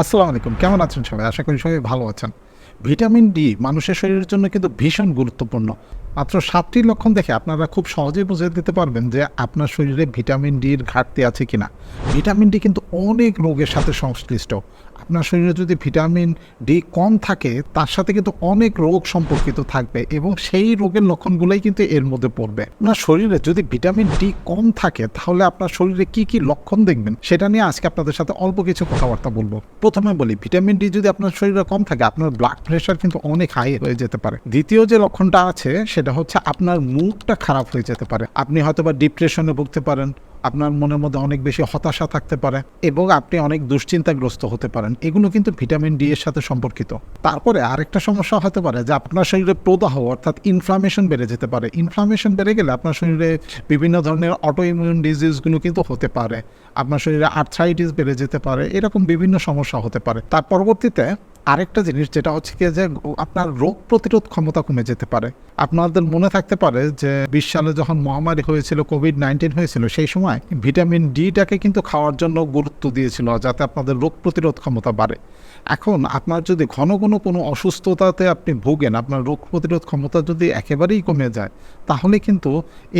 আসসালামু আলাইকুম, কেমন আছেন সবাই? আশা করি সবাই ভালো আছেন। ভিটামিন ডি মানুষের শরীরের জন্য কিন্তু ভীষণ গুরুত্বপূর্ণ। মাত্র সাতটি লক্ষণ দেখে আপনারা খুব সহজেই বুঝে দিতে পারবেন যে আপনার শরীরে ভিটামিন ডির ঘাটতি আছে কিনা। ভিটামিন ডি কিন্তু অনেক রোগের সাথে সংশ্লিষ্ট। আপনার শরীরে যদি ভিটামিন ডি কম থাকে, তার সাথে কিন্তু অনেক রোগ সম্পর্কিত থাকবে এবং সেই রোগের লক্ষণগুলোই কিন্তু এর মধ্যে পড়বে। আপনার শরীরে যদি ভিটামিন ডি কম থাকে, তাহলে আপনার শরীরে কি কি লক্ষণ দেখবেন সেটা নিয়ে আজকে আপনাদের সাথে অল্প কিছু কথাবার্তা বলব। প্রথমে বলি, ভিটামিন ডি যদি আপনার শরীরে কম থাকে, আপনার ব্লাড প্রেশার কিন্তু অনেক হাই হয়ে যেতে পারে। দ্বিতীয় যে লক্ষণটা আছে, সেটা হচ্ছে আপনার মুডটা খারাপ হয়ে যেতে পারে। আপনি হয়তো বা ডিপ্রেশনে ভুগতে পারেন আপনার মনের মধ্যে অনেক বেশি হতাশা থাকতে পারে এবং আপনি অনেক দুশ্চিন্তাগ্রস্ত হতে পারেন। এগুলো কিন্তু ভিটামিন ডি এর সাথে সম্পর্কিত। তারপরে আরেকটা সমস্যা হতে পারে যে আপনার শরীরে প্রদাহ অর্থাৎ ইনফ্লামেশন বেড়ে যেতে পারে। ইনফ্লামেশন বেড়ে গেলে আপনার শরীরে বিভিন্ন ধরনের অটো ইমিউন ডিজিজগুলো কিন্তু হতে পারে। আপনার শরীরে আর্থ্রাইটিস বেড়ে যেতে পারে। এরকম বিভিন্ন সমস্যা হতে পারে। তার পরবর্তীতে আরেকটা জিনিস যেটা হচ্ছে কি যে আপনার রোগ প্রতিরোধ ক্ষমতা কমে যেতে পারে। আপনাদের মনে থাকতে পারে যে বিশ সালে যখন মহামারী হয়েছিল কোভিড নাইন্টিন হয়েছিল, সেই সময় ভিটামিন ডিটাকে কিন্তু খাওয়ার জন্য গুরুত্ব দিয়েছিল, যাতে আপনাদের রোগ প্রতিরোধ ক্ষমতা বাড়ে। এখন আপনার যদি ঘন ঘন কোনো অসুস্থতাতে আপনি ভোগেন, আপনার রোগ প্রতিরোধ ক্ষমতা যদি একেবারেই কমে যায়, তাহলে কিন্তু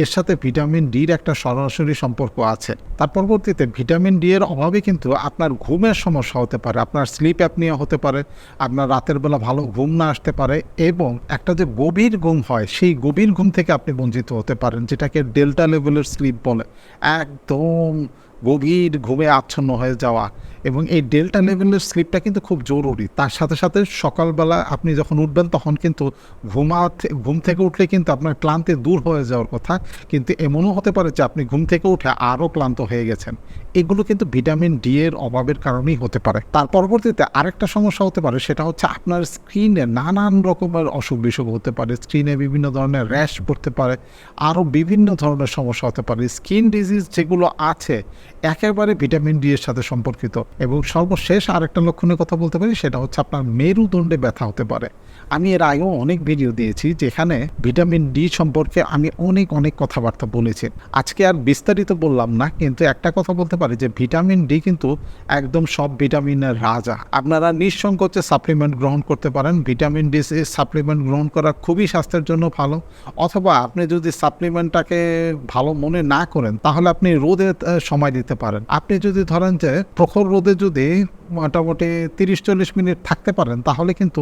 এর সাথে ভিটামিন ডির একটা সরাসরি সম্পর্ক আছে। তার পরবর্তীতে ভিটামিন ডি এর অভাবে কিন্তু আপনার ঘুমের সমস্যা হতে পারে, আপনার স্লিপ অ্যাপনিয়া হতে পারে আপনার রাতের বেলা ভালো ঘুম না আসতে পারে এবং একটা যে গভীর ঘুম হয়, সেই গভীর ঘুম থেকে আপনি বঞ্চিত হতে পারেন, যেটাকে ডেল্টা লেভেলের স্লিপ বলে। একদম গভীর ঘুমে আচ্ছন্ন হয়ে যাওয়া এবং এই ডেল্টা লেভেলের স্লিপটা কিন্তু খুব জরুরি। তার সাথে সাথে সকালবেলা আপনি যখন উঠবেন তখন কিন্তু ঘুমাতে, ঘুম থেকে উঠলে কিন্তু আপনার ক্লান্তি দূর হয়ে যাওয়ার কথা। কিন্তু এমনও হতে পারে যে আপনি ঘুম থেকে উঠে আরও ক্লান্ত হয়ে গেছেন। এগুলো কিন্তু ভিটামিন ডি এর অভাবের কারণেই হতে পারে। তার পরবর্তীতে আরেকটা সমস্যা হতে পারে, সেটা হচ্ছে আপনার স্ক্রিনে নানান রকমের অসুখ বিসুখ হতে পারে। স্ক্রিনে বিভিন্ন ধরনের র্যাশ পড়তে পারে। আরও বিভিন্ন ধরনের সমস্যা হতে পারে। স্কিন ডিজিজ যেগুলো আছে একেবারে ভিটামিন ডি এর সাথে সম্পর্কিত এবং সর্বশেষ আরেকটা লক্ষণের কথা বলতে পারি সেটা হচ্ছে আপনার মেরুদণ্ডে ব্যথা হতে পারে। আমি এর আগেও অনেক ভিডিও দিয়েছি যেখানে ভিটামিন ডি সম্পর্কে আমি অনেক অনেক কথাবার্তা বলেছি। আজকে আর বিস্তারিত বললাম না কিন্তু একটা কথা বলতে পারি যে ভিটামিন ডি কিন্তু একদম সব ভিটামিনের রাজা। আপনারা নিঃসংকোচে সাপ্লিমেন্ট গ্রহণ করতে পারেন। ভিটামিন ডি সাপ্লিমেন্ট গ্রহণ করা খুবই স্বাস্থ্যের জন্য ভালো। অথবা আপনি যদি সাপ্লিমেন্টটাকে ভালো মনে না করেন তাহলে আপনি রোদে আহ, সময় দিতে পারেন। আপনি যদি ধরেন যে প্রখর রোদে যদি মোটামুটি তিরিশ চল্লিশ মিনিট থাকতে পারেন, তাহলে কিন্তু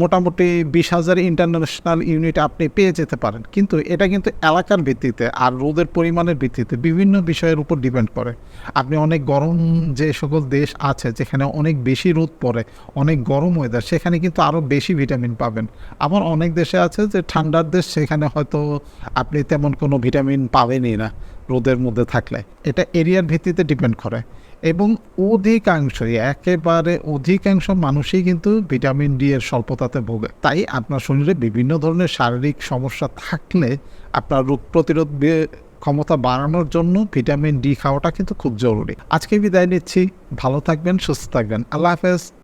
মোটামুটি বিশ হাজার ইন্টারন্যাশনাল ইউনিট আপনি পেয়ে যেতে পারেন। কিন্তু এটা কিন্তু এলাকার ভিত্তিতে আর রোদের পরিমাণের ভিত্তিতে বিভিন্ন বিষয়ের উপর ডিপেন্ড করে। আপনি অনেক গরম যে সকল দেশ আছে, যেখানে অনেক বেশি রোদ পড়ে, অনেক গরম ওয়েদার সেখানে কিন্তু আরও বেশি ভিটামিন পাবেন। আবার অনেক দেশে আছে যে ঠান্ডার দেশ, সেখানে হয়তো আপনি তেমন কোনো ভিটামিন পাবেনই না রোদের মধ্যে থাকলে। এটা এরিয়ার ভিত্তিতে ডিপেন্ড করে। এবং অধিকাংশই, একেবারে অধিকাংশ মানুষই কিন্তু ভিটামিন ডি এর স্বল্পতাতে ভোগে। তাই আপনার শরীরে বিভিন্ন ধরনের শারীরিক সমস্যা থাকলে আপনার রোগ প্রতিরোধ ক্ষমতা বাড়ানোর জন্য ভিটামিন ডি খাওয়াটা কিন্তু খুব জরুরি। আজকে বিদায় নিচ্ছি। ভালো থাকবেন, সুস্থ থাকবেন। আল্লাহ হাফেজ।